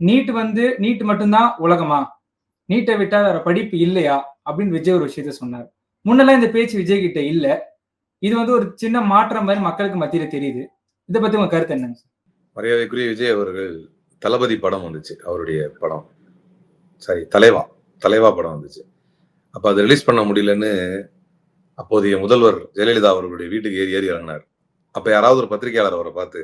NEET வந்து NEET மட்டும்தான் உலகமா? நீட்டை விட்டா வேற படிப்பு இல்லையா? அப்படின்னு விஜய் ஒரு விஷயத்த சொன்னார். முன்னெல்லாம் இந்த பேச்சு விஜய் கிட்ட இல்ல. இது வந்து ஒரு சின்ன மாற்றம் மாதிரி மக்களுக்கு மத்தியில தெரியுது. இதை பத்தி உங்க கருத்து என்னங்க மரியாதைக்குரிய விஜய் அவர்கள் தளபதி படம் வந்துச்சு அவருடைய படம். சரி தலைவா தலைவா படம் வந்துச்சு. அப்ப அதை ரிலீஸ் பண்ண முடியலன்னு அப்போதைய முதல்வர் ஜெயலலிதா அவர்களுடைய வீட்டுக்கு ஏறி ஏறி இறங்கினார். அப்ப யாராவது ஒரு பத்திரிகையாளர் அவரை பார்த்து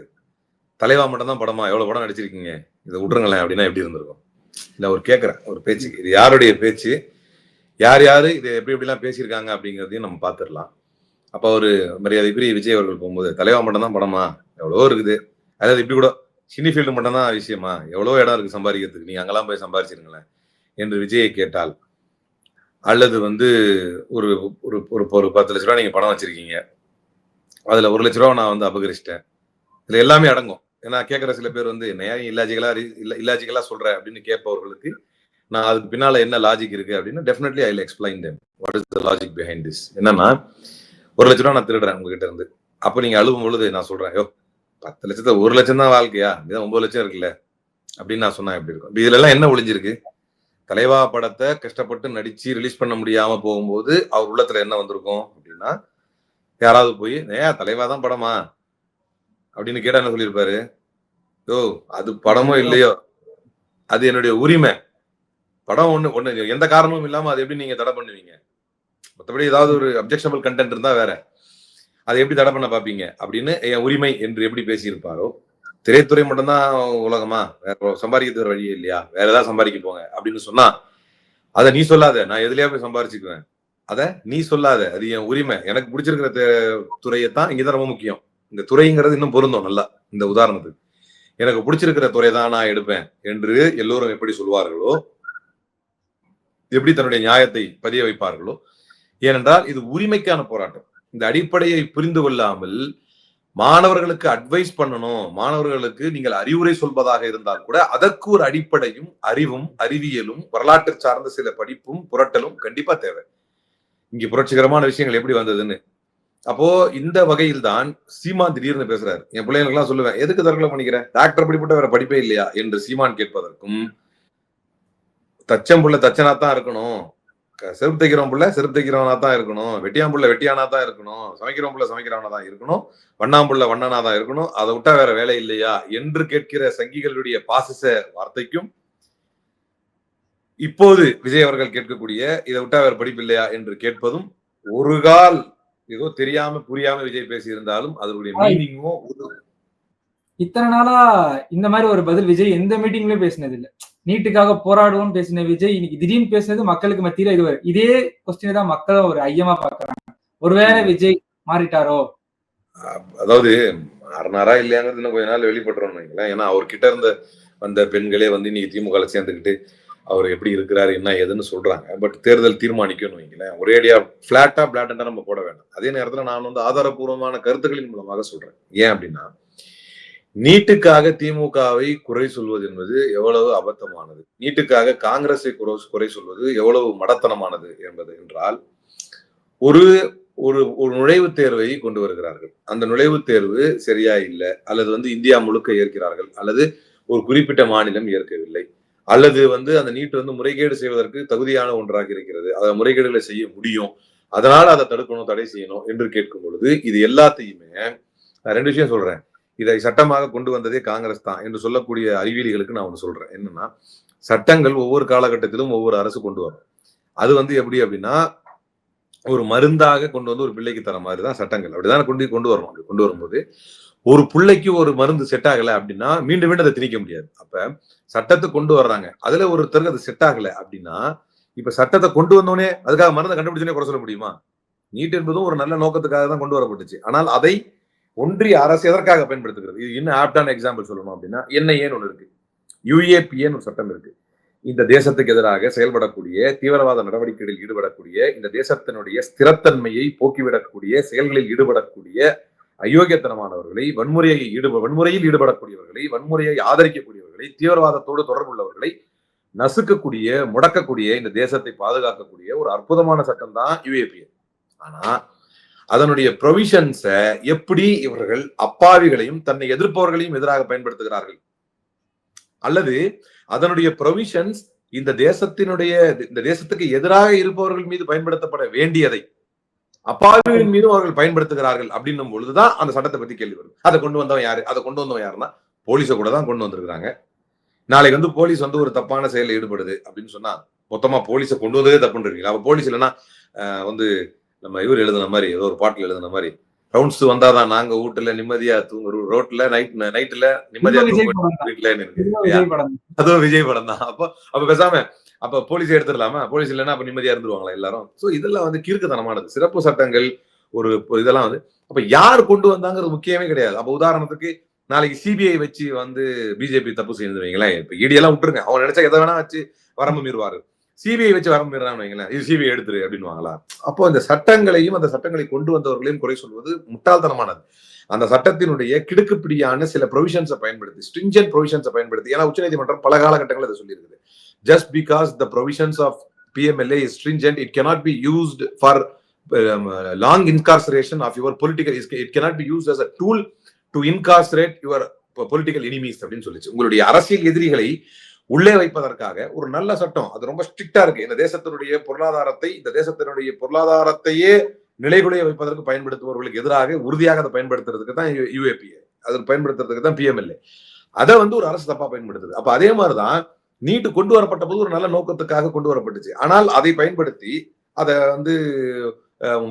தலைவா மட்டும் தான் படமா? எவ்வளவு படம் நடிச்சிருக்கீங்க? இதை விட்ருங்களேன் அப்படின்னா எப்படி இருந்திருக்கும்? இல்லை அவர் கேட்குறேன் ஒரு பேச்சு. இது யாருடைய பேச்சு? யார் யார்? இதை எப்படி எப்படிலாம் பேசியிருக்காங்க அப்படிங்கிறதையும் நம்ம பார்த்துடலாம். அப்போ அவர் மரியாதைக்குரிய விஜய் அவர்கள் போகும்போது தலைவா மட்டும் தான் படமா? எவ்வளவோ இருக்குது. அதாவது இப்படி கூட சினி ஃபீல்டு மட்டும்தான் விஷயமா? எவ்வளோ இடம் இருக்குது சம்பாதிக்கிறதுக்கு. நீங்கள் அங்கெல்லாம் போய் சம்பாதிச்சிருங்களேன் என்று விஜயை கேட்டால் அல்லது வந்து ஒரு ஒரு ஒரு ஒரு பத்து லட்ச ரூபா நீங்கள் பணம் வச்சுருக்கீங்க. அதில் ஒரு லட்ச ரூபா நான் வந்து அபகரிச்சிட்டேன். இதில் எல்லாமே அடங்கும். ஏன்னா கேட்குற சில பேர் வந்து என்ன இல்லாஜிக்கலாக இல்லாஜிக்கலா இல்ல இல்லாஜிக்கலா சொல்ற? அப்படின்னு கேட்பவர்களுக்கு நான் அதுக்கு பின்னால என்ன லாஜிக் இருக்கு? அப்படின்னு definitely I explain them what is the logic behind this என்னன்னா ஒரு லட்ச ரூபா நான் திருடுறேன் உங்ககிட்ட இருந்து. அப்போ நீங்க அழுவும் பொழுது நான் சொல்றேன் யோ பத்து லட்சத்தை ஒரு லட்சம் தான் வாழ்க்கையா? இதுதான் ஒன்பது லட்சம் இருக்குல்ல? அப்படின்னு நான் சொன்னா எப்படி இருக்கும்? இதுல எல்லாம் என்ன ஒளிஞ்சிருக்கு? தலைவா படத்தை கஷ்டப்பட்டு நடிச்சு ரிலீஸ் பண்ண முடியாம போகும்போது அவர் உள்ளத்துல என்ன வந்திருக்கும் அப்படின்னா யாராவது போய் ஏன் தலைவா தான் படமா? அப்படின்னு கேட்டா என்ன சொல்லியிருப்பாரு? யோ அது படமோ இல்லையோ. அது என்னுடைய உரிமை. படம் ஒண்ணு ஒண்ணு எந்த காரணமும் இல்லாம அது எப்படி நீங்க தடை பண்ணுவீங்க? மற்றபடி ஏதாவது ஒரு அப்ஜெக்ஷனபிள் கண்டென்ட் இருந்தா வேற. அதை எப்படி தடை பண்ண பாப்பீங்க அப்படின்னு என் உரிமை என்று எப்படி பேசியிருப்பாரோ? திரைத்துறை மட்டும்தான் உலகமா? வேற சம்பாதிக்கிறது வழியே இல்லையா? வேற ஏதாவது சம்பாதிக்க போங்க அப்படின்னு சொன்னா அதை நீ சொல்லாத. நான் எதுலயா போய் சம்பாரிச்சுக்குவேன்? அத நீ சொல்லாத. அது என் உரிமை. எனக்கு பிடிச்சிருக்கிற துறையை தான் இங்கதான் ரொம்ப முக்கியம். இந்த துறைங்கிறது இன்னும் பொருந்தும் நல்லா. இந்த உதாரணத்துக்கு. எனக்கு பிடிச்சிருக்கிற துறை தான் நான் எடுப்பேன் என்று எல்லோரும் எப்படி சொல்வார்களோ எப்படி தன்னுடைய நியாயத்தை பதிய வைப்பார்களோ ஏனென்றால் இது உரிமைக்கான போராட்டம். இந்த அடிப்படையை புரிந்து கொள்ளாமல் மாணவர்களுக்கு அட்வைஸ் பண்ணணும் மாணவர்களுக்கு நீங்கள் அறிவுரை சொல்வதாக இருந்தால் கூட அதற்கு ஒரு அடிப்படையும் அறிவும் அறிவியலும் வரலாற்று சார்ந்த சில படிப்பும் புரட்டலும் கண்டிப்பா தேவை. இங்க புரட்சிகரமான விஷயங்கள் எப்படி வந்ததுன்னு அப்போ இந்த வகையில் தான் சீமான் திடீர்னு பேசுறாரு. என் பிள்ளைங்களுக்கு சொல்லுவேன் எதுக்கு தற்கொலை பண்ணிக்கிறேன் டாக்டர் படிப்பட்ட வேற படிப்பே இல்லையா? என்று சீமான் கேட்பதற்கும் தச்சம் புள்ள தச்சனா தான் இருக்கணும் செருப்பு தைக்கிறவன் புள்ள செருப்பு தைக்கிறவனா தான் இருக்கணும். வெட்டியாம்புள்ள வெட்டியானா தான் இருக்கணும். சமைக்கிறவன் புள்ள சமைக்கிறவனா தான் இருக்கணும். வண்ணாம்புள்ள வண்ணனா தான் இருக்கணும். அதை விட்டா வேற வேலை இல்லையா? என்று கேட்கிற சங்கிகளுடைய பாசிச வார்த்தைக்கும் இப்போது விஜய் அவர்கள் கேட்கக்கூடிய இதை விட்டா வேற படிப்பு இல்லையா? என்று கேட்பதும் ஒரு கால் ஏதோ தெரியாம புரியாம விஜய் பேசி இருந்தாலும் அதனுடைய மீனிங்கும் இத்தனை நாளா இந்த மாதிரி ஒரு பதில் விஜய் எந்த மீட்டிங்லயும் பேசினது இல்ல நீட்டுக்காக போராடுவோம் பேசின விஜய் இன்னைக்கு திடீர்னு பேசுனது மக்களுக்கு மத்தியில இது இதே கொஸ்டினை தான் மக்கள் ஒரு ஐயமா பாக்குறாங்க ஒருவேளை விஜய் மாறிட்டாரோ? அதாவது மாறினாரா இல்லையாங்கிறது இன்னும் கொஞ்ச நாள் வெளிப்பட்டுறோம் ஏன்னா அவர்கிட்ட இருந்த வந்த பெண்களே வந்து இன்னைக்கு திமுக சேர்ந்துக்கிட்டு அவர் எப்படி இருக்கிறாரு என்ன ஏதுன்னு சொல்றாங்க. பட் தேர்தல் தீர்மானிக்கணும் வைங்களேன். ஒரேடியா பிளாட்டா பிளாட்டா நம்ம போட வேண்டாம். அதே நேரத்தில் நான் வந்து ஆதாரபூர்வமான கருத்துக்களின் மூலமாக சொல்றேன். ஏன் அப்படின்னா நீட்டுக்காக திமுகவை குறை சொல்வது என்பது எவ்வளவு அபத்தமானது? நீட்டுக்காக காங்கிரஸை குறை குறை சொல்வது எவ்வளவு மடத்தனமானது என்பது என்றால் ஒரு ஒரு ஒரு நுழைவுத் தேர்வை கொண்டு வருகிறார்கள். அந்த நுழைவுத் தேர்வு சரியா இல்லை அல்லது வந்து இந்தியா முழுக்க ஏற்கிறார்கள் அல்லது ஒரு குறிப்பிட்ட மாநிலம் ஏற்கவில்லை. அல்லது வந்து அந்த நீட் வந்து முறைகேடு செய்வதற்கு தகுதியான ஒன்றாக இருக்கிறது. அதை முறைகேடுகளை செய்ய முடியும். அதனால அதை தடுக்கணும் தடை செய்யணும் என்று கேட்கும் பொழுது இது எல்லாத்தையுமே நான் ரெண்டு விஷயம் சொல்றேன். இதை சட்டமாக கொண்டு வந்ததே காங்கிரஸ் தான் என்று சொல்லக்கூடிய அறிவியலிகளுக்கு நான் ஒன்று சொல்றேன். என்னன்னா சட்டங்கள் ஒவ்வொரு காலகட்டத்திலும் ஒவ்வொரு அரசு கொண்டு வரும். அது வந்து எப்படி அப்படின்னா ஒரு மருந்தாக கொண்டு வந்து ஒரு பிள்ளைக்கு தர மாதிரி தான் சட்டங்கள். அப்படிதான் கொண்டு கொண்டு வரணும். அப்படி கொண்டு வரும்போது ஒரு பிள்ளைக்கு ஒரு மருந்து செட் ஆகல அப்படின்னா மீண்டும் மீண்டும் அதை திணிக்க முடியாது. அப்ப சட்டத்தை கொண்டு வர்றாங்க. அதுல ஒருத்தருக்கு அது செட் ஆகல அப்படின்னா இப்ப சட்டத்தை கொண்டு வந்தோடனே அதுக்காக மருந்தை கண்டுபிடிச்சோடனே குறை சொல்ல முடியுமா? நீட் என்பதும் ஒரு நல்ல நோக்கத்துக்காக தான் கொண்டு வரப்பட்டுச்சு. ஆனால் அதை ஒன்றிய அரசு எதற்காக பயன்படுத்துகிறது? இது இன்னும் ஆப்டான எக்ஸாம்பிள் சொல்லணும் அப்படின்னா என்ஐஏன்னு ஒன்று இருக்கு. யுஏபிஏன்னு ஒரு சட்டம் இருக்கு. இந்த தேசத்துக்கு எதிராக செயல்படக்கூடிய தீவிரவாத நடவடிக்கைகளில் ஈடுபடக்கூடிய இந்த தேசத்தினுடைய ஸ்திரத்தன்மையை போக்கிவிடக்கூடிய செயல்களில் ஈடுபடக்கூடிய அயோக்கியத்தனமானவர்களை வன்முறையை ஈடுப வன்முறையில் ஈடுபடக்கூடியவர்களை வன்முறையை ஆதரிக்கக்கூடியவர்களை தீவிரவாதத்தோடு தொடர்புள்ளவர்களை நசுக்கக்கூடிய முடக்கக்கூடிய இந்த தேசத்தை பாதுகாக்கக்கூடிய ஒரு அற்புதமான சட்டம் தான் யுஏபிஎல் ஆனா அதனுடைய ப்ரொவிஷன்ஸை எப்படி இவர்கள் அப்பாவிகளையும் தன்னை எதிர்ப்பவர்களையும் எதிராக பயன்படுத்துகிறார்கள்? அல்லது அதனுடைய ப்ரொவிஷன்ஸ் இந்த தேசத்தினுடைய இந்த தேசத்துக்கு எதிராக இருப்பவர்கள் மீது பயன்படுத்தப்பட வேண்டியதை அப்பாவிகளின் மீதும் அவர்கள் பயன்படுத்துகிறார்கள் அப்படின்னும் பொழுதுதான் அந்த சட்டத்தை பத்தி கேள்வி வரும். அதை கொண்டு வந்தவன் யாரு? அதை கொண்டு வந்தவன் யாருன்னா போலீஸை கூட தான் கொண்டு வந்திருக்காங்க நாளைக்கு வந்து போலீஸ் வந்து ஒரு தப்பான செயலில் ஈடுபடுது அப்படின்னு சொன்னா மொத்தமா போலீஸை கொண்டு வந்ததே தப்புன்னு இருக்கீங்க அப்ப போலீஸ் இல்லைன்னா வந்து நம்ம இவர் எழுதுன மாதிரி ஏதோ ஒரு பாட்டுல எழுதுன மாதிரி ரவுண்ட்ஸ் வந்தாதான் நாங்க வீட்டுல நிம்மதியா தூங்குற ரோட்ல நைட் நைட்ல நிம்மதியா விஜய் தூங்க படம் தான். வீட்டுல. அதுவும் விஜய் படம் தான். அப்போ அப்ப பேசாம அப்ப போலீஸ் எடுத்துடலாமா? போலீஸ் இல்லைன்னா அப்ப நிம்மதியா இருந்துருவாங்களா எல்லாரும்? சோ இதெல்லாம் வந்து கிறுக்குத்தனமானது சிறப்பு சட்டங்கள் ஒரு இதெல்லாம் வந்து அப்ப யார் கொண்டு வந்தாங்கிறது முக்கியமே கிடையாது. அப்ப உதாரணத்துக்கு நாளைக்கு சிபிஐ வச்சு வந்து பிஜேபி தப்பு செய்யணும் வைங்களேன். இப்ப இடியெல்லாம் விட்டுருங்க. அவங்க நினைச்சா எதை வேணா வச்சு வரம்பு மீறுவாரு. சிபிஐ வச்சு வரம்பு மீறான்னு வைங்களேன். இது சிபிஐ எடுத்துரு அப்படின்வாங்களா அப்போ இந்த சட்டங்களையும் அந்த சட்டங்களை கொண்டு வந்தவர்களையும் குறை சொல்வது முட்டாள்தனமானது. அந்த சட்டத்தினுடைய கிடுக்குப்பிடியான சில ப்ரொவிஷன்ஸை பயன்படுத்தி ஸ்ட்ரிஞ்சன்ட் ப்ரொவிஷன்ஸை பயன்படுத்தி ஏன்னா உச்சநீதிமன்றம் பல காலகட்டங்களில் அதை சொல்லியிருக்குது. Just because the provisions of PMLA is stringent, it cannot be used for um, uh, long incarceration of your political. It cannot be used as a tool to incarcerate your political enemies அப்படின்னு சொல்லிச்சு. உங்களுடைய அரசியல் எதிரிகளை உள்ளே வைப்பதற்காக ஒரு நல்ல சட்டம். அது ரொம்ப ஸ்ட்ரிக்டா இருக்கு. இந்த தேசத்தினுடைய பொருளாதாரத்தை இந்த தேசத்தினுடைய பொருளாதாரத்தையே நிலைகுலைய வைப்பதற்கு பயன்படுத்துபவர்களுக்கு எதிராக உறுதியாக அதை பயன்படுத்துறதுக்கு தான் யூஏபிஏ அது பயன்படுத்துறதுக்கு தான் பிஎம்எல்ஏ அதை வந்து ஒரு அரசு தப்பா பயன்படுத்துது. அப்ப அதே மாதிரிதான் நீட்டு கொண்டு வரப்பட்ட போது ஒரு நல்ல நோக்கத்துக்காக கொண்டு வரப்பட்டுச்சு. ஆனால் அதை பயன்படுத்தி அதை வந்து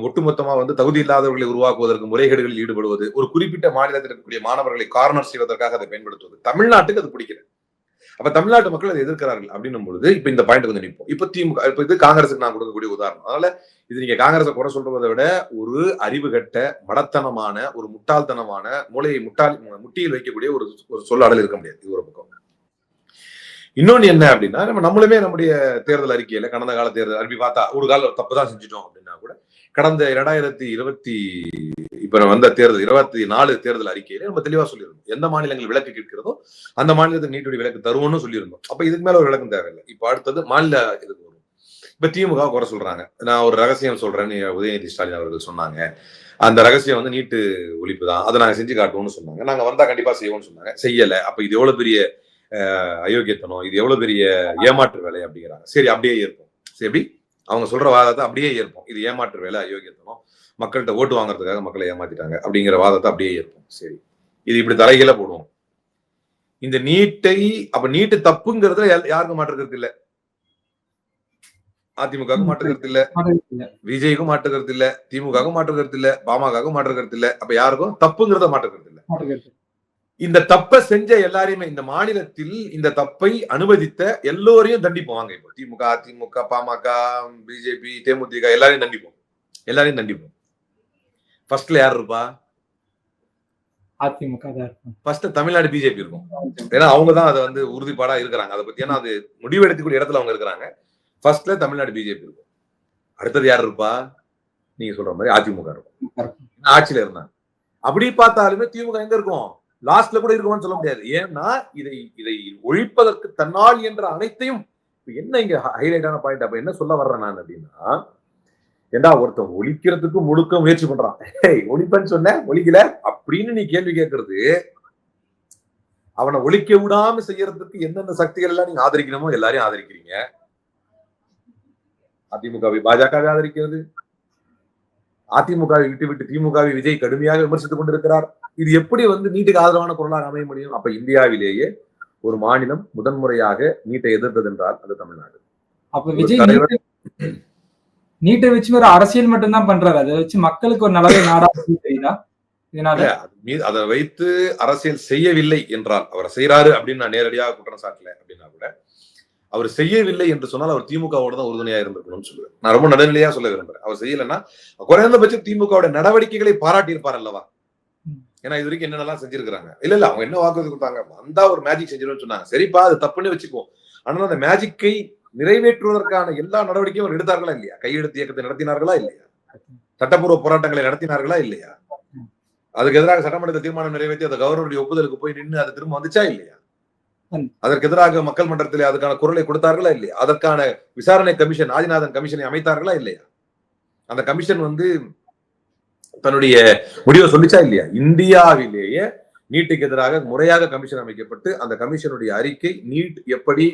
ஒட்டுமொத்தமா வந்து தகுதி இல்லாதவர்களை உருவாக்குவதற்கு முறைகேடுகளில் ஈடுபடுவது ஒரு குறிப்பிட்ட மாநிலத்தில் இருக்கக்கூடிய மாணவர்களை கார்னர் செய்வதற்காக அதை பயன்படுத்துவது தமிழ்நாட்டுக்கு அது பிடிக்கல. அப்ப தமிழ்நாட்டு மக்கள் அதை எதிர்க்கிறார்கள் அப்படின்னும் பொழுது இப்ப இந்த பாயிண்ட் வந்து நிற்போம். இப்ப திமுக இப்ப இது காங்கிரஸுக்கு நான் கொடுக்கக்கூடிய உதாரணம். அதனால இது நீங்க காங்கிரஸை குறை சொல்றதை விட ஒரு அறிவுகட்ட மடத்தனமான ஒரு முட்டாள்தனமான மூளையை முட்டாள் முட்டியில் வைக்கக்கூடிய ஒரு ஒரு சொல்லாடல் இருக்க முடியாது. இது ஒரு பக்கம். இன்னொன்னு என்ன அப்படின்னா நம்ம நம்மளுமே நம்முடைய தேர்தல் அறிக்கையில கடந்த கால தேர்தல் அறிக்கை பார்த்தா ஒரு கால தப்பு தான் செஞ்சுட்டோம் அப்படின்னா கூட கடந்த இரண்டாயிரத்தி இருபத்தி இப்ப வந்த தேர்தல் இருபத்தி நாலு தேர்தல் அறிக்கையில நம்ம தெளிவா சொல்லியிருந்தோம். எந்த மாநிலங்கள் விலக்கு கேட்கிறதோ அந்த மாநிலத்துக்கு நீட்டு விலக்கு தருவோம்னு சொல்லியிருந்தோம். அப்ப இதுக்கு மேல ஒரு விளக்கம் தேவையில்லை. இப்ப அடுத்தது மாநில இதுக்கு வரும். இப்ப திமுக குறை சொல்றாங்க. நான் ஒரு ரகசியம் சொல்றேன்னு உதயநிதி ஸ்டாலின் அவர்கள் சொன்னாங்க. அந்த ரகசியம் வந்து நீட்டு ஒழிப்பு தான் அதை நாங்க செஞ்சு காட்டுவோம்னு சொன்னாங்க. நாங்க வந்தா கண்டிப்பா செய்வோம்னு சொன்னாங்க. செய்யல. அப்ப இது எவ்வளவு பெரிய அயோக்கியத்தனம் இது எவ்வளவு பெரிய ஏமாற்று வேலை அப்படிங்கிறாங்க. சரி அப்படியே ஏற்போம். சரி எப்படி? அவங்க சொல்ற வாதத்தை அப்படியே ஏற்போம். இது ஏமாற்று வேலை அயோக்கியத்தனம். மக்கள்கிட்ட ஓட்டு வாங்குறதுக்காக மக்களை ஏமாத்திட்டாங்க அப்படிங்கிற வாதத்தை அப்படியே ஏற்போம். சரி இது இப்படி தலைகீழ போடுவோம். இந்த நீட்டை அப்ப நீட்டு தப்புங்கிறதுல யாருக்கும் மாற்றுக்கிறது இல்ல. அதிமுக மாற்றுக்கிறது இல்ல. விஜய்க்கும் மாற்றுக்கிறது இல்ல. திமுகவுக்கும் மாற்றுக்கிறது இல்ல. பாமகவுக்கும் மாற்றுக்கிறது இல்ல. அப்ப யாருக்கும்? தப்புங்கிறத மாற்றுக்கிறது இல்ல. இந்த தப்பை செஞ்ச எல்லாரையுமே இந்த மாநிலத்தில் இந்த தப்பை அனுமதித்த எல்லோரையும் தண்டிப்போம். வாங்க இப்போ திமுக அதிமுக பாமக பிஜேபி தேமுதிக எல்லாரையும் தண்டிப்போம். எல்லாரையும் தண்டிப்போம். ஃபர்ஸ்ட்ல யார் இருப்பா? அதிமுக ஃபர்ஸ்ட் தமிழ்நாடு பிஜேபி இருக்கும். ஏன்னா அவங்க தான் அதை வந்து உறுதிப்பாடா இருக்கிறாங்க. அதை பத்தி ஏன்னா அது முடிவெடுக்கக்கூடிய இடத்துல அவங்க இருக்கிறாங்க. ஃபர்ஸ்ட்ல தமிழ்நாடு பிஜேபி இருக்கும். அடுத்தது யார் இருப்பா? நீங்க சொல்ற மாதிரி அதிமுக இருக்கும். இருக்கும். ஆட்சியில இருந்தாங்க. அப்படி பார்த்தாலுமே திமுக எங்க இருக்கும்? லாஸ்ட்ல கூட இருக்குமான்னு சொல்ல முடியாது. ஏன்னா இதை இதை ஒழிப்பதற்கு தன்னால் என்ற அனைத்தையும் என்ன இங்க ஹைலைட்டான பாயிண்ட் அப்ப என்ன சொல்ல வர்றேன் நான் அப்படின்னா ஏண்டா ஒருத்தன் ஒழிக்கிறதுக்கு முழுக்க முயற்சி பண்றான். ஏய் ஒழிப்பேன்னு சொன்ன ஒழிக்கல அப்படின்னு நீ கேள்வி கேட்கறது அவனை ஒழிக்க விடாம செய்யறதுக்கு எந்தெந்த சக்திகள் எல்லாம் நீங்க ஆதரிக்கணுமோ எல்லாரையும் ஆதரிக்கிறீங்க. அதிமுகவை பாஜகவை ஆதரிக்கிறது. அதிமுகவை விட்டு விட்டு திமுகவை விஜய் கடுமையாக விமர்சித்துக் கொண்டிருக்கிறார். இது எப்படி வந்து நீட்டுக்கு ஆதரவான குரலாக அமைய முடியும்? அப்ப இந்தியாவிலேயே ஒரு மாநிலம் முதன்முறையாக நீட்டை எதிர்த்தது என்றால் அது தமிழ்நாடு. அப்ப விஜய் நீட்டை- வச்சு ஒரு அரசியல் மட்டும்தான் பண்றாரு. அதை வச்சு மக்களுக்கு ஒரு நல்லவே நாடா தெரியுதா அதை வைத்து அரசியல் செய்யவில்லை என்றால் அவர் செய்யறாரு அப்படின்னு நான் நேரடியாக குற்றம் சாட்டல அப்படின்னா கூட அவர் செய்யவில்லை என்று சொன்னால் அவர் திமுகவோட தான் உறுதுணையா இருந்திருக்கணும்னு சொல்லுவேன். நான் ரொம்ப நடுநிலையா சொல்ல விரும்புறேன். அவர் செய்யலைன்னா குறைந்தபட்சம் திமுகவோட நடவடிக்கைகளை பாராட்டி இருப்பார் அல்லவா. ஏன்னா இது வரைக்கும் என்னென்னலாம் செஞ்சிருக்காங்க இல்ல இல்ல அவங்க என்ன வாக்குறுதி கொடுத்தாங்க? வந்தா ஒரு மேஜிக் செஞ்சிருன்னு சொன்னாங்க. சரிப்பா அது தப்புன்னு வச்சுக்குவோம். ஆனால் அந்த மேஜிக்கை நிறைவேற்றுவதற்கான எல்லா நடவடிக்கையும் அவர் எடுத்தார்களா இல்லையா? கையெழுத்து இயக்கத்தை நடத்தினார்களா இல்லையா? சட்டப்பூர்வ போராட்டங்களை நடத்தினார்களா இல்லையா? அதுக்கு எதிராக சட்டமன்றத்தில் தீர்மானம் நிறைவேற்றி அந்த கவர்னருடைய ஒப்புதலுக்கு போய் நின்று அது திரும்ப வந்துச்சா இல்லையா. அதற்கு எதிராக மக்கள் மன்றத்தில் அதுக்கான குரலை கொடுத்தார்களா இல்லையா? அதற்கான விசாரணை கமிஷன் ஆதிநாதன் கமிஷனை அமைத்தார்களா இல்லையா? அந்த கமிஷன் வந்து தன்னுடைய முடிவை சொல்லிச்சா இல்லையா? இந்தியாவிலேயே நீட்டுக்கு எதிராக முறையாக கமிஷன் அமைக்கப்பட்டு அந்த கமிஷனுடைய அறிக்கை நீட் எப்படி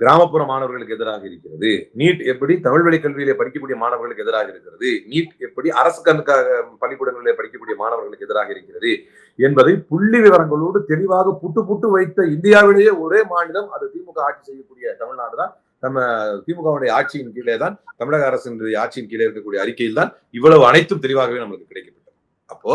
கிராமப்புற மாணவர்களுக்கு எதிராக இருக்கிறது. நீட் எப்படி தமிழ் வழி கல்வியிலே படிக்கக்கூடிய மாணவர்களுக்கு எதிராக இருக்கிறது. நீட் எப்படி அரசு கண்காக பள்ளிக்கூடங்களிலே படிக்கக்கூடிய மாணவர்களுக்கு எதிராக இருக்கிறது என்பதை புள்ளி விவரங்களோடு தெளிவாக புட்டு புட்டு வைத்த இந்தியாவிலேயே ஒரே மாநிலம் அது திமுக ஆட்சி செய்யக்கூடிய தமிழ்நாடு தான். நம்ம திமுகவுடைய ஆட்சியின் கீழே தான் தமிழக அரசின் ஆட்சியின் கீழே இருக்கக்கூடிய அறிக்கையில் தான் இவ்வளவு அனைத்தும் தெளிவாகவே நம்மளுக்கு கிடைக்கப்பட்டது. அப்போ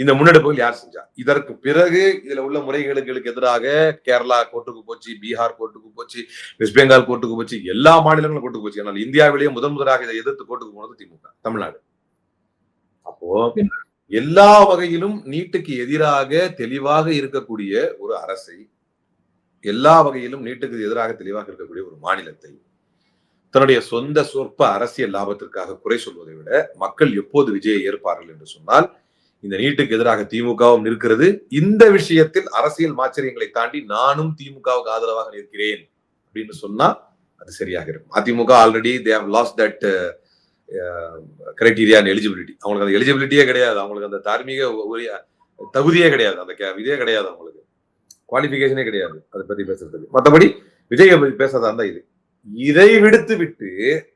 இந்த முன்னெடுப்புகள் யார் செஞ்சா? இதற்கு பிறகு இதுல உள்ள முறைகேடுகளுக்கு எதிராக கேரளா கோர்ட்டுக்கு போச்சு பீகார் கோர்ட்டுக்கு போச்சு வெஸ்ட் பெங்கால் கோர்ட்டுக்கு போச்சு எல்லா மாநிலங்களும் கோர்ட்டுக்கு போச்சு. ஆனால் இந்தியாவிலேயே முதன் முதலாக இதை எதிர்த்து கோர்ட்டுக்கு போனது திமுக தமிழ்நாடு. அப்போ எல்லா வகையிலும் நீட்டுக்கு எதிராக தெளிவாக இருக்கக்கூடிய ஒரு அரசை எல்லா வகையிலும் நீட்டுக்கு எதிராக தெளிவாக இருக்கக்கூடிய ஒரு மாநிலத்தை தன்னுடைய சொந்த சொற்ப அரசியல் லாபத்திற்காக குறை சொல்வதை விட மக்கள் எப்போது விஜயை ஏற்பார்கள் என்று சொன்னால் இந்த நீட்டுக்கு எதிராக திமுகவும் நிற்கிறது. இந்த விஷயத்தில் அரசியல் மாச்சரியங்களை தாண்டி நானும் திமுகவுக்கு ஆதரவாக நிற்கிறேன் அப்படின்னு சொன்னா அது சரியாக இருக்கும். AIADMK already they have lost that criteria and eligibility அவங்களுக்கு அந்த எலிஜிபிலிட்டியே கிடையாது. அவங்களுக்கு அந்த தார்மீக உரிய தகுதியே கிடையாது. அந்த கே- இதே கிடையாது அவங்களுக்கு. குவாலிஃபிகேஷனே கிடையாது. அதை பத்தி பேசுறதுக்கு. மற்றபடி விஜய் பத்தி பேசுறதா இருந்தா இது. இதை விடுத்து விட்டு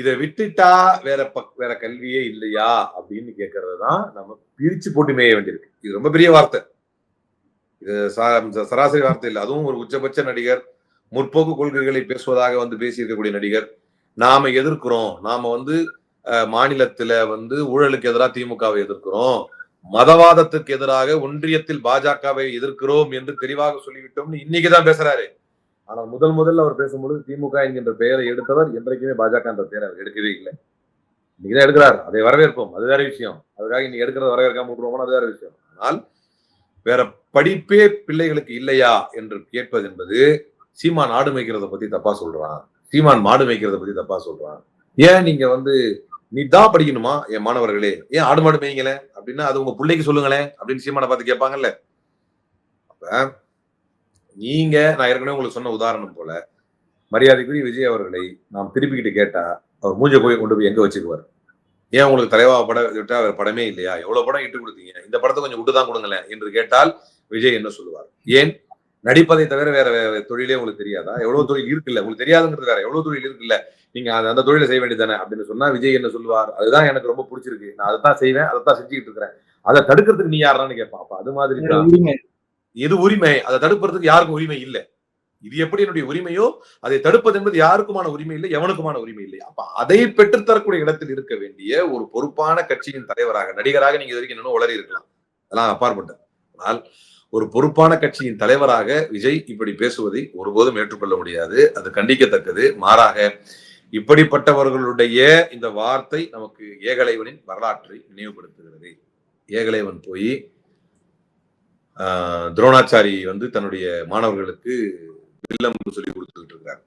இதை விட்டுட்டா வேற பக் வேற கல்வியே இல்லையா அப்படின்னு கேட்கறது தான் நம்ம பிரிச்சு போட்டு மேய வேண்டியிருக்கு. இது ரொம்ப பெரிய வார்த்தை. இது சராசரி வார்த்தை இல்லை. அதுவும் ஒரு உச்சபட்ச நடிகர் முற்போக்கு கொள்கைகளை பேசுவதாக வந்து பேசியிருக்கக்கூடிய நடிகர். நாம எதிர்க்கிறோம். நாம வந்து மாநிலத்துல வந்து ஊழலுக்கு எதிராக திமுகவை எதிர்க்கிறோம். மதவாதத்துக்கு எதிராக ஒன்றியத்தில் பாஜகவை எதிர்க்கிறோம் என்று தெளிவாக சொல்லிவிட்டோம்னு இன்னைக்குதான் பேசுறாரு. ஆனால் முதல் முதல்ல அவர் பேசும்பொழுது திமுக என்கின்ற பெயரை எடுத்தவர் என்றைக்குமே பாஜக என்ற பெயரை அவர் எடுக்கவே இல்லை. இன்னைக்குதான் எடுக்கிறார். அதை வரவேற்போம். அது வேற விஷயம். அதுக்காக இன்னைக்கு எடுக்கிறத வரவேற்காம விட்டுருவோம் அது வேற விஷயம். ஆனால் வேற படிப்பே பிள்ளைகளுக்கு இல்லையா என்று கேட்பது என்பது சீமான் ஆடு மேய்க்கிறத பத்தி தப்பா சொல்றான். சீமான் மாடு மேய்க்கிறத பத்தி தப்பா சொல்றான். ஏன் நீங்க வந்து நீ தான் படிக்கணுமா என் மாணவர்களே? ஏன் ஆடு மாடு மேய்ங்களேன் அப்படின்னா அது உங்க பிள்ளைக்கு சொல்லுங்களேன் அப்படின்னு சீமானை பார்த்து கேட்பாங்கல்ல. அப்ப நீங்க நான் ஏற்கனவே உங்களுக்கு சொன்ன உதாரணம் போல மரியாதைக்குரிய விஜய் அவர்களை நாம் திருப்பிக்கிட்டு கேட்டா அவர் மூஞ்ச போய் கொண்டு போய் எங்க வச்சுக்குவார்? ஏன் உங்களுக்கு தலைவா படம் விட்டா அவர் படமே இல்லையா? எவ்வளவு படம் இட்டு கொடுத்தீங்க? இந்த படத்தை கொஞ்சம் விட்டு தான் கொடுங்களேன் என்று கேட்டால் விஜய் என்ன சொல்லுவார்? ஏன்? நடிப்பதை தவிர வேற வேற தொழிலே உங்களுக்கு தெரியாதா? எவ்வளவு தொழில் இருக்குல்ல? உங்களுக்கு தெரியாதுங்கிறது வேற. எவ்வளவு தொழில் இருக்குல்ல? நீங்க அந்த- தொழிலை செய்ய வேண்டியதானே அப்படின்னு சொன்னா விஜய் என்ன சொல்லுவார்? அதுதான் எனக்கு ரொம்ப பிடிச்சிருக்கு. நான் அதை தான் செய்வேன் அதை தான் செஞ்சுக்கிட்டு இருக்கிறேன். அதை தடுக்கிறதுக்கு நீ யாரான்னு கேட்பான். அப்ப அது மாதிரி தான். எது உரிமை? அதை தடுப்பதற்கு யாருக்கும் உரிமை இல்லை. இது எப்படி என்னுடைய உரிமையோ அதை தடுப்பது என்பது யாருக்குமான உரிமை இல்லை எவனுக்குமான உரிமை இல்லை. அப்ப அதை பெற்றுத்தரக்கூடிய இடத்தில் இருக்க வேண்டிய ஒரு பொறுப்பான கட்சியின் தலைவராக நடிகராக நீங்க இது வரைக்கும் இன்னும் உளறி இருக்கலாம். அதெல்லாம் அப்பாற்பட்டது ஆனால் ஒரு பொறுப்பான கட்சியின் தலைவராக விஜய் இப்படி பேசுவதை ஒருபோதும் ஏற்றுக்கொள்ள முடியாது. அது கண்டிக்கத்தக்கது. மாறாக இப்படிப்பட்டவர்களுடைய இந்த வார்த்தை நமக்கு ஏகலைவனின் வரலாற்றை நினைவுபடுத்துகிறது. ஏகலைவன் போய் துரோணாச்சாரி வந்து தன்னுடைய மாணவர்களுக்கு வில்லம்பு சொல்லி கொடுத்துக்கிட்டு இருக்காரு.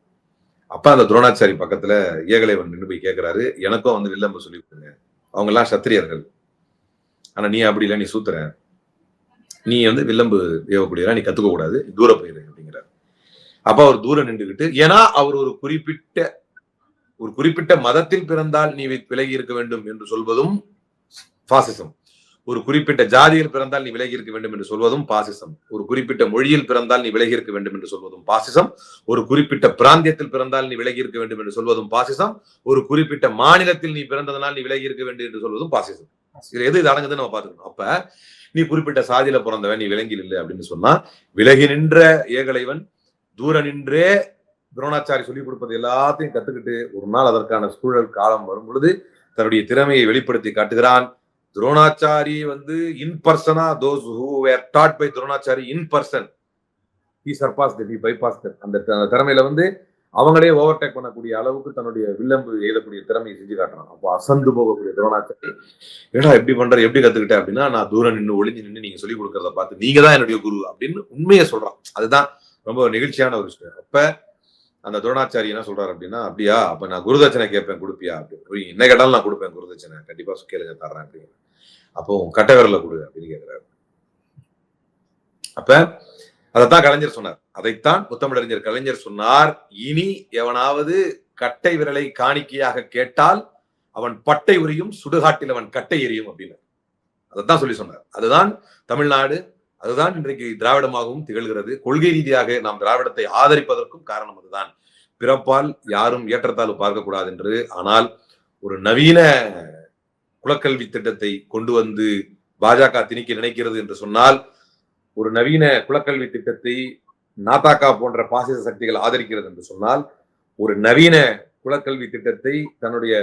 அப்ப அந்த துரோணாச்சாரி பக்கத்துல ஏகலைவன் நின்று போய் கேட்கிறாரு எனக்கும் வந்து வில்லம்ப சொல்லி கொடுங்க. அவங்க எல்லாம் சத்திரியர்கள். ஆனா நீ அப்படி இல்லை நீ சூத்துற. நீ வந்து வில்லம்பு ஏவக்கூடியதா நீ கத்துக்க கூடாது. தூர போயிரு அப்படிங்கிறார். அப்ப அவர் தூரம் நின்றுகிட்டு ஏன்னா அவர் ஒரு குறிப்பிட்ட ஒரு குறிப்பிட்ட மதத்தில் பிறந்தால் நீ விலகி இருக்க வேண்டும் என்று சொல்வதும் பாசிசம் ஒரு குறிப்பிட்ட ஜாதியில் பிறந்தால் நீ விலகி இருக்க வேண்டும் என்று சொல்வதும் பாசிசம். ஒரு குறிப்பிட்ட மொழியில் பிறந்தால் நீ விலகி இருக்க வேண்டும் என்று சொல்வதும் பாசிசம். ஒரு குறிப்பிட்ட பிராந்தியத்தில் பிறந்தால் நீ விலகி இருக்க வேண்டும் என்று சொல்வதும் பாசிசம். ஒரு குறிப்பிட்ட மாநிலத்தில் நீ பிறந்ததனால் நீ விலகி இருக்க வேண்டும் என்று சொல்வதும் பாசிசம். இது எது? இது அடங்குதுன்னு நம்ம பாத்துக்கணும் அப்ப நீ குறிப்பிட்ட சாதியில பிறந்தவன் நீ விலங்கில் இல்லை அப்படின்னு சொன்னா விலகி நின்ற ஏகலைவன் தூர நின்றே துரோணாச்சாரி சொல்லிக் கொடுப்பது எல்லாத்தையும் கத்துக்கிட்டு ஒரு நாள் அதற்கான சூழல் காலம் வரும் பொழுது தன்னுடைய திறமையை வெளிப்படுத்தி காட்டுகிறான். துரோணாச்சாரி வந்து in persona those who were taught by Dronachari in person he surpass the bypass அந்த திறமையில வந்து அவங்களே ஓவர்டேக் பண்ணக்கூடிய அளவுக்கு தன்னுடைய வில்லம்பு எழுதக்கூடிய திறமையை செஞ்சு காட்டுறான் அப்போ அசந்து போகக்கூடிய துரோணாச்சாரி ஏடா எப்படி பண்ற எப்படி கத்துக்கிட்டேன் அப்படின்னா நான் தூரம் நின்று ஒளிஞ்சு நின்று நீங்க சொல்லி கொடுக்கறத பார்த்து நீங்க தான் என்னுடைய குரு அப்படின்னு உண்மையை சொல்றான். அதுதான் ரொம்ப நெகிழ்ச்சியான ஒரு விஷயம். அப்ப அந்த துரோணாச்சாரி என்ன சொல்றாரு அப்படின்னா அப்படியா அப்ப நான் குருதட்சணை கேட்பேன் கொடுப்பியா? அப்படின்னு என்ன கேட்டாலும் நான் கொடுப்பேன் குருதட்சணை. கண்டிப்பா கேளுங்க தர்றேன் அப்படின்னு. அப்போ உன் கட்டை விரல கொடு அப்படின்னு கேட்கிறாரு. அப்ப அதைத்தான் கலைஞர் சொன்னார். அதைத்தான் முத்தமிழறிஞர் கலைஞர் சொன்னார். இனி எவனாவது கட்டை விரலை காணிக்கையாக கேட்டால் அவன் பட்டை உரியும் சுடுகாட்டில் அவன் கட்டை எரியும் அப்படின்னு. அதைத்தான் சொல்லி சொன்னார். அதுதான் தமிழ்நாடு அதுதான் இன்றைக்கு திராவிடமாகவும் திகழ்கிறது. கொள்கை ரீதியாக நாம் திராவிடத்தை ஆதரிப்பதற்கும் காரணம் அதுதான். பிறப்பால் யாரும் ஏற்றத்தாழ்வு பார்க்கக்கூடாது என்று. ஆனால் ஒரு நவீன குலக்கல்வி திட்டத்தை கொண்டு வந்து பாஜக திணிக்க நினைக்கிறது என்று சொன்னால் ஒரு நவீன குலக்கல்வி திட்டத்தை நாத்தாக்கா போன்ற பாசிச சக்திகள் ஆதரிக்கிறது என்று சொன்னால் ஒரு நவீன குலக்கல்வி திட்டத்தை தன்னுடைய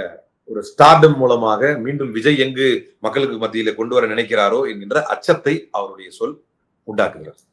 ஒரு ஸ்டார்டம் மூலமாக மீண்டும் விஜய் எங்கு மக்களுக்கு மத்தியில கொண்டு வர நினைக்கிறாரோ என்கின்ற அச்சத்தை அவருடைய சொல் உண்டாக்குகிறார்